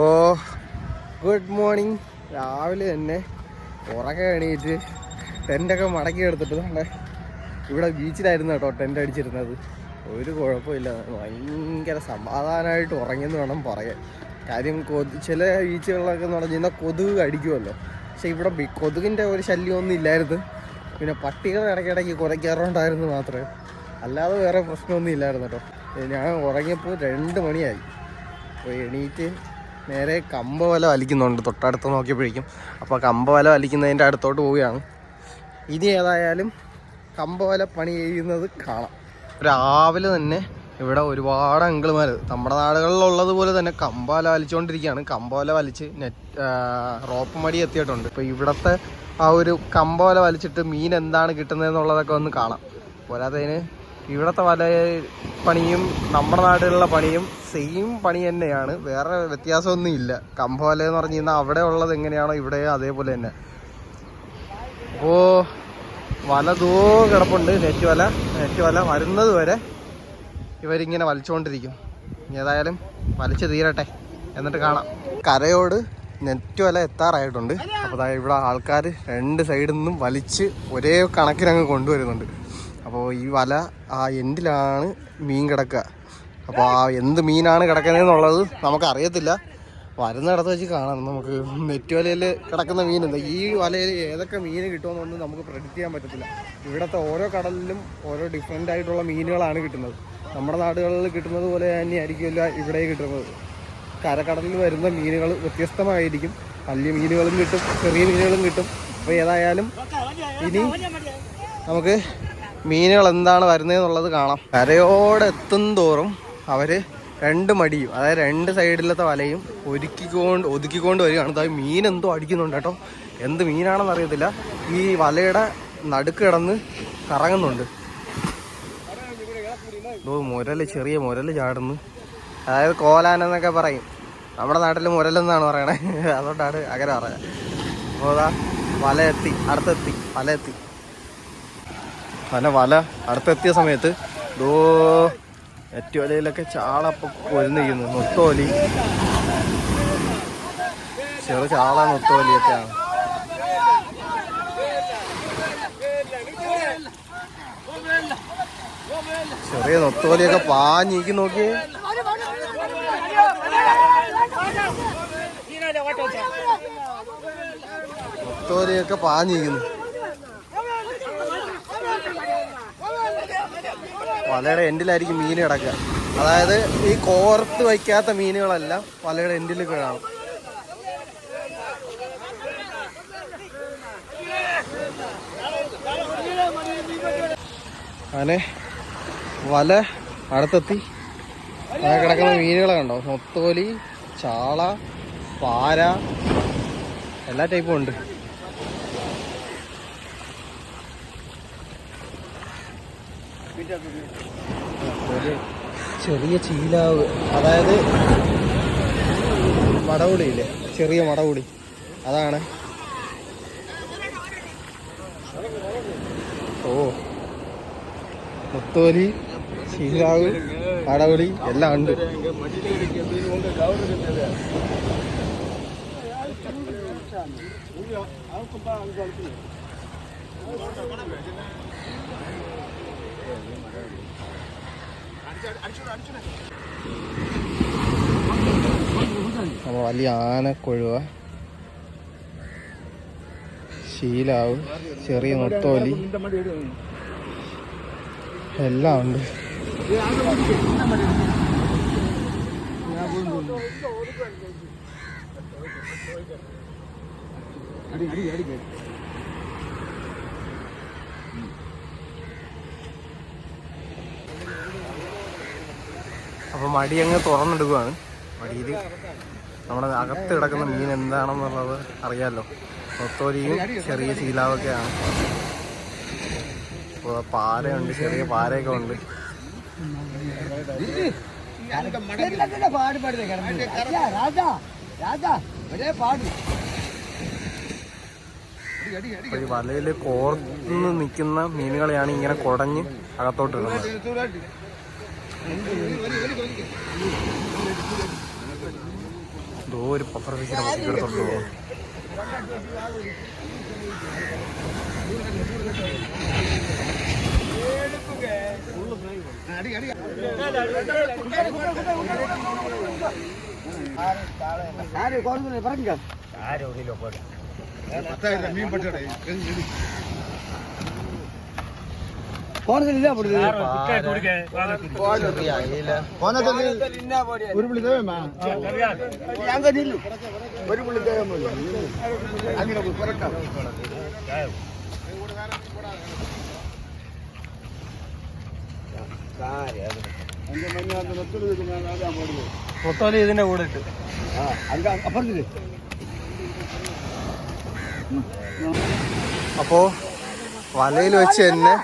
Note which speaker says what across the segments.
Speaker 1: ഓ good morning രാവിലെ തന്നെ ഉറക്കെ എണീറ്റ് ടെന്റൊക്കെ മടക്കി എടുത്തിട്ട് ദാണ്ടെ ഇവിടെ ബീച്ചിലായിരുന്നു കേട്ടോ ടെന്റ് അടിച്ചിരുന്നത്. ഒരു കുഴപ്പമില്ല. ഭയങ്കര സമാധാനമായിട്ട് ഉറങ്ങിയെന്ന് വേണം പറയാൻ. കാര്യം കൊതു ചില ബീച്ചുകളിലൊക്കെ എന്ന് പറഞ്ഞു കഴിഞ്ഞാൽ കൊതുക് കടിക്കുമല്ലോ. പക്ഷെ ഇവിടെ കൊതുകിന്റെ ഒരു ശല്യമൊന്നും ഇല്ലായിരുന്നു. പിന്നെ പട്ടികൾ ഇടയ്ക്കിടയ്ക്ക് കുറയ്ക്കാറുണ്ടായിരുന്നു മാത്രമേ. അല്ലാതെ വേറെ പ്രശ്നമൊന്നും ഇല്ലായിരുന്നു കേട്ടോ. ഞാൻ ഉറങ്ങിയപ്പോൾ രണ്ട് മണിയായി. അപ്പോൾ എണീറ്റ് നേരെ കമ്പ വല വലിക്കുന്നുണ്ട്. തൊട്ടടുത്ത് നോക്കിയപ്പോഴേക്കും. അപ്പോൾ കമ്പ വല വലിക്കുന്നതിന്റെ അടുത്തോട്ട് പോവുകയാണ്. ഇനി ഏതായാലും കമ്പ വല പണി ചെയ്യുന്നത് കാണാം. രാവിലെ തന്നെ ഇവിടെ ഒരുപാട് അങ്കിൾമാർ നമ്മുടെ നാടുകളിലുള്ളത് പോലെ തന്നെ കമ്പ വല വലിച്ചുകൊണ്ടിരിക്കുകയാണ് കമ്പ വല വലിച്ച് നെറ്റ് റോപ്പ് മടി എത്തിയിട്ടുണ്ട്. ഇപ്പോൾ ഇവിടുത്തെ ആ ഒരു കമ്പ വല വലിച്ചിട്ട് മീൻ എന്താണ് കിട്ടുന്നതെന്നുള്ളതൊക്കെ ഒന്ന് കാണാം. പോരാത്തതിന് ഇവിടുത്തെ വല പണിയും നമ്മുടെ നാട്ടിലുള്ള പണിയും സെയിം പണി തന്നെയാണ്. വേറെ വ്യത്യാസമൊന്നും ഇല്ല കമ്പവല എന്ന് പറഞ്ഞു കഴിഞ്ഞാൽ അവിടെ ഉള്ളത് എങ്ങനെയാണോ ഇവിടെ അതേപോലെ തന്നെ. അപ്പോൾ വല ദൂ കിടപ്പുണ്ട്. നെറ്റ് വല നെറ്റ് വല വരുന്നത് വരെ ഇവരിങ്ങനെ വലിച്ചുകൊണ്ടിരിക്കും ഏതായാലും വലിച്ചു തീരട്ടെ. എന്നിട്ട് കാണാം. കരയോട് നെറ്റ് വല എത്താറായിട്ടുണ്ട്. അപ്പോൾ ഇവിടെ ആൾക്കാർ രണ്ട് സൈഡിൽ നിന്നും വലിച്ച് ഒരേ കണക്കിനങ്ങ് കൊണ്ടുവരുന്നുണ്ട്. അപ്പോൾ ഈ വല ആ എൻഡിലാണ് മീൻ കിടക്കുക? അപ്പോൾ ആ എന്ത് മീനാണ് കിടക്കുന്നതെന്നുള്ളത് നമുക്കറിയത്തില്ല. വരുന്നിടത്ത് വെച്ച് കാണാം. നമുക്ക് നെറ്റ് വലയിൽ കിടക്കുന്ന എന്താ? ഈ വലയിൽ ഏതൊക്കെ മീൻ കിട്ടുമെന്നൊന്നും നമുക്ക് പ്രെഡിക്റ്റ് ചെയ്യാൻ പറ്റത്തില്ല. ഇവിടുത്തെ ഓരോ കടലിലും ഓരോ ഡിഫറെന്റ് ആയിട്ടുള്ള മീനുകളാണ് കിട്ടുന്നത്. നമ്മുടെ നാടുകളിൽ കിട്ടുന്നത് പോലെ തന്നെയായിരിക്കുമല്ല ഇവിടെ കിട്ടുന്നത്. കരക്കടലിൽ വരുന്ന മീനുകൾ വ്യത്യസ്തമായിരിക്കും. വലിയ മീനുകളും കിട്ടും ചെറിയ മീനുകളും കിട്ടും. അപ്പോൾ ഏതായാലും ഇനി നമുക്ക് മീനുകൾ എന്താണ് വരുന്നതെന്നുള്ളത് കാണാം. കരയോടെ എത്തും തോറും അവർ രണ്ട് മടിയും അതായത് രണ്ട് സൈഡിലത്തെ വലയും ഒരുക്കിക്കൊണ്ട് ഒതുക്കിക്കൊണ്ട് വരികയാണ്. അതായത് മീൻ എന്തോ അടിക്കുന്നുണ്ട് കേട്ടോ. എന്ത് മീനാണെന്ന് അറിയത്തില്ല. ഈ വലയുടെ നടുക്ക് കിടന്ന് കറങ്ങുന്നുണ്ട്. ഓ മുരൽ ചെറിയ മുരൽ ചാടുന്നു. അതായത് കോലാനെന്നൊക്കെ പറയും. നമ്മുടെ നാട്ടിൽ മുരലെന്നാണ് പറയണേ. അതുകൊണ്ടാണ് അങ്ങനെ പറയാം അപ്പോൾ അതാ വല എത്തി അടുത്തെത്തി വല എത്തി വല വല അടുത്തെത്തിയ സമയത്ത് ദോ എറ്റുവലയിലൊക്കെ ചാളപ്പൊ കൊരുന്നിരിക്കുന്നു നൊത്തോലി ചെറു ചാള നൊത്തോലിയൊക്കെയാണ് ചെറിയ നൊത്തോലിയൊക്കെ പാഞ്ഞിക്ക് നോക്കിയേ. നൊത്തോലിയൊക്കെ പാഞ്ഞിരിക്കുന്നു. വലയുടെ എൻഡിലായിരിക്കും മീൻ കിടക്കുക. അതായത് ഈ കോർത്ത് വയ്ക്കാത്ത മീനുകളെല്ലാം വലയുടെ എൻഡിൽ കാണും അങ്ങനെ വല അടുത്തെത്തി. അങ്ങനെ കിടക്കുന്ന മീനുകളെ കണ്ടോ? മൊത്തോലി ചാള പാര എല്ലാ ടൈപ്പും ഉണ്ട്. ചെറിയ ചീലാവ്. അതായത് മടവുളിയില്ലേ? ചെറിയ മടവുളി. അതാണ്. ഓ. മുത്തോലി ചീലാവ് മടവുളി എല്ലാം ഉണ്ട്. വലിയ ആനക്കൊഴുവ ശീലാവ് ചെറിയ മുത്തോലി എല്ലാം ഉണ്ട്. അപ്പോൾ മടി അങ്ങ് തുറന്നെടുക്കുകയാണ് മടിയിൽ നമ്മുടെ അകത്ത് കിടക്കുന്ന മീൻ എന്താണെന്നുള്ളത് അറിയാമല്ലോ ഒത്തോലിയും ചെറിയ ശീലാവൊക്കെയാണ്. അപ്പോൾ പാരയുണ്ട് ചെറിയ പാരയൊക്കെ ഉണ്ട്. വലയിൽ വലയിൽ കോർന്ന് നിൽക്കുന്ന മീനുകളെയാണ് ഇങ്ങനെ കുടഞ്ഞ് അകത്തോട്ട് ഇടുന്നത്. ദോ ഒരു പപ്പർ ഫിഷിനെ പൊക്കിക്കെടുത്തോണ്ട് മീൻ
Speaker 2: ഒരു ഒരു പുള്ളി തേവമ്മ അങ്ങനെ
Speaker 1: മൊത്തം ഇതിന്റെ കൂടെ ഇട്ട്.
Speaker 2: അപ്പുറത്തില്ലേ
Speaker 1: അപ്പോൾ വലയിൽ വെച്ച് തന്നെ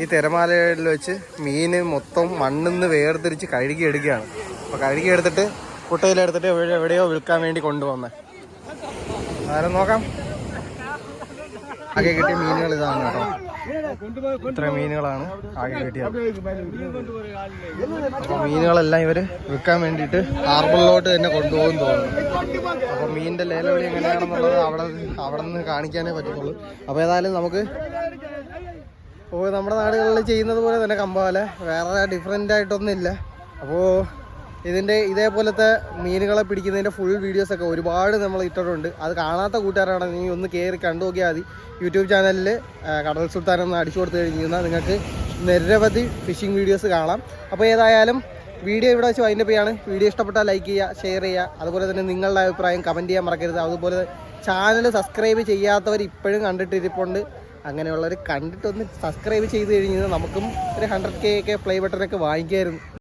Speaker 1: ഈ തിരമാലയിൽ വെച്ച് മീൻ മൊത്തം മണ്ണിന്ന് വേർതിരിച്ച് കഴുകി എടുക്കുകയാണ് അപ്പോൾ കഴുകി എടുത്തിട്ട് കുട്ടയിലെടുത്തിട്ട് എവിടെ എവിടെയോ വിൽക്കാൻ വേണ്ടി കൊണ്ടുവന്ന. ആരും നോക്കാം. ആകെ കിട്ടിയ മീനുകൾ ഇതാണ് കേട്ടോ. ഇത്ര മീനുകളാണ് ആകെ കിട്ടിയത്. അപ്പോൾ മീനുകളെല്ലാം ഇവർ വിൽക്കാൻ വേണ്ടിയിട്ട് ഹാർബറിലോട്ട് തന്നെ കൊണ്ടുപോകും തോന്നുന്നു. അപ്പോൾ മീനിന്റെ ലേലവിളി എങ്ങനെയാണെന്നുള്ളത് അവിടെ അവിടെ നിന്ന് കാണിക്കാനേ പറ്റത്തുള്ളൂ. അപ്പോൾ ഏതായാലും നമുക്ക് ഓ നമ്മുടെ നാടുകളിൽ ചെയ്യുന്നത് പോലെ തന്നെ കമ്പാല. വേറെ ഡിഫറെന്റ് ആയിട്ടൊന്നുമില്ല. അപ്പോൾ ഇതിന്റെ ഇതേപോലത്തെ മീനുകളെ പിടിക്കുന്നതിന്റെ ഫുൾ വീഡിയോസൊക്കെ ഒരുപാട് നമ്മൾ ഇട്ടിട്ടുണ്ട്. അത് കാണാത്ത കൂട്ടുകാരാണെങ്കിൽ നീ ഒന്ന് കയറി കണ്ടു നോക്കിയാൽ മതി. യൂട്യൂബ് ചാനലിൽ കടൽ സുൽത്താൻ ഒന്ന് അടിച്ചു കൊടുത്തു കഴിഞ്ഞാൽ നിങ്ങൾക്ക് നിരവധി ഫിഷിംഗ് വീഡിയോസ് കാണാം. അപ്പോൾ ഏതായാലും വീഡിയോ ഇവിടെ വെച്ച് വൈൻഡപ്പ് ചെയ്യാണ്. വീഡിയോ ഇഷ്ടപ്പെട്ടാൽ ലൈക്ക് ചെയ്യുക ഷെയർ ചെയ്യുക. അതുപോലെ തന്നെ നിങ്ങളുടെ അഭിപ്രായം കമന്റ് ചെയ്യാൻ മറക്കരുത്. അതുപോലെ ചാനൽ സബ്സ്ക്രൈബ് ചെയ്യാത്തവർ ഇപ്പോഴും കണ്ടിട്ടിരിപ്പുണ്ട്. അങ്ങനെയുള്ളവർ കണ്ടിട്ടൊന്ന് സബ്സ്ക്രൈബ് ചെയ്ത് കഴിഞ്ഞാൽ നമുക്കും ഒരു ഹൺഡ്രഡ് കെ ഒക്കെ പ്ലേ ബട്ടനൊക്കെ വാങ്ങിക്കായിരുന്നു.